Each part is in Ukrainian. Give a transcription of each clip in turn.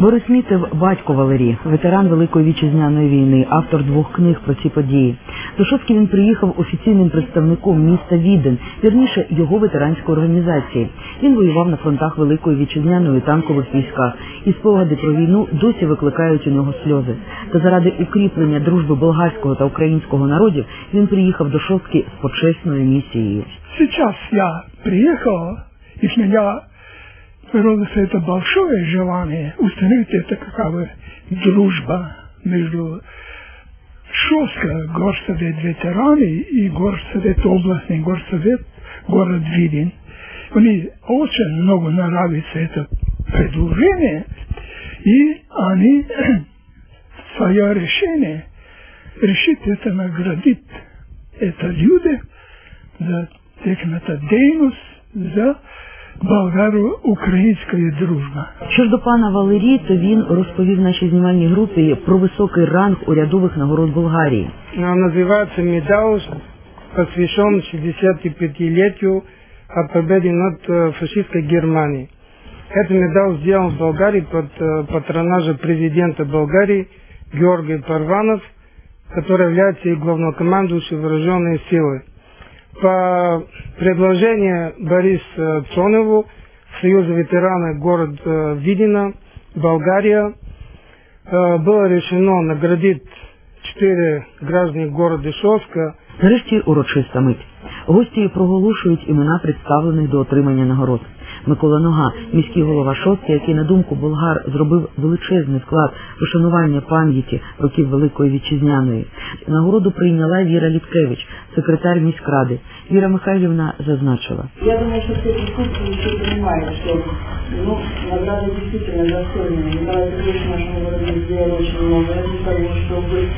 Борис Мітев – батько Валерії, ветеран Великої вітчизняної війни, автор двох книг про ці події. До Шостки він приїхав офіційним представником міста Віден, вірніше його ветеранської організації. Він воював на фронтах Великої вітчизняної танкових військах, і спогади про війну досі викликають у нього сльози. Та заради укріплення дружби болгарського та українського народів він приїхав до Шостки з почесною місією. Сейчас я приехал, и с меня вырвалось это большое желание установить это така какая бы дружба между шоска горсовет ветерани и горсовет областный, горсовет город Видин. Они очень много нравится это предложение, и они свое решение решит это да наградить это люди за текната дейност за болгаро-українська дружба. Що ж до пана Валерії, то він розповів нашій знімальній групі про високий ранг урядових нагород Болгарії. А, Называется медал, посвящен 65-летию от победы над э, фашистской Германией. Этот медал сделан в Болгарии под э, патронажем президента Болгарии Георгий Парванов, который является и главнокомандующим вооруженной силы. Па, По предложению Борис Цоневу, Союза ветеранов город Видина, Болгария, било было решено наградить четыре граждан города Шовска Нарешті урочиста мить. Гості проголошують імена представлених до отримання нагород. Микола Нога, міський голова Шостки, який на думку болгар зробив величезний вклад у шанування пам'яті років Великої Вітчизняної. Нагороду прийняла Віра Літкевич, секретар міськради. Віра Михайлівна зазначила. Я думаю, что все присутствующие все понимают, что ну, награда действительно достойная. Николай Петрович нашему городу сделал очень много для того, чтобы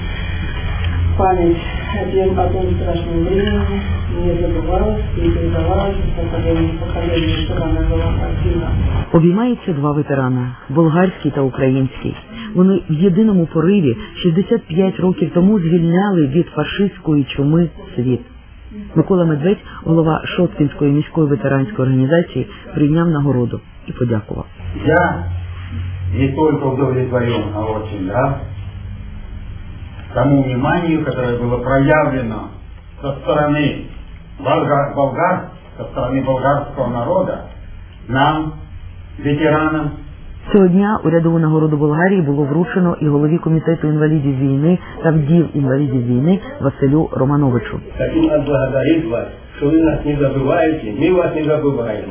память о, тем, о том страшном времени не забывалась и передавалась из поколения в поколение, чтобы она была активна. Обіймаються два ветерана болгарський та український. Вони в єдиному пориві 65 років тому звільняли від фашистської чуми світ. Микола Медведь, голова Шоткінської міської ветеранської організації, прийняв нагороду і подякував. Я не только удовлетворен, а очень рад тому вниманию, которое было проявлено со стороны болгар, болгар со стороны болгарского народа, нам, ветеранам, Цього дня урядову нагороду Болгарії було вручено і голові комітету інвалідів війни та вдів інвалідів війни Василю Романовичу. Хотим отблагодарить вас, что вы нас не забываете, мы вас не забываем.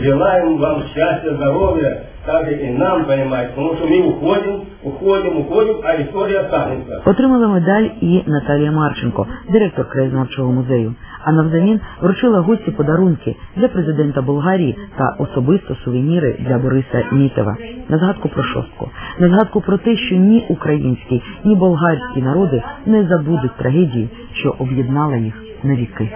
Желаем вам счастья, здоровья, также и нам, понимаете, потому что мы уходим, уходим, уходим, а история останется. Отримала медаль і Наталія Марченко, директор краєзнавчого музею. А навзамін вручила гості подарунки для президента Болгарії та особисто сувеніри для Бориса Мітева. На згадку про шостку, на згадку про те, що ні український, ні болгарський народи не забудуть трагедії, що об'єднала їх на віки.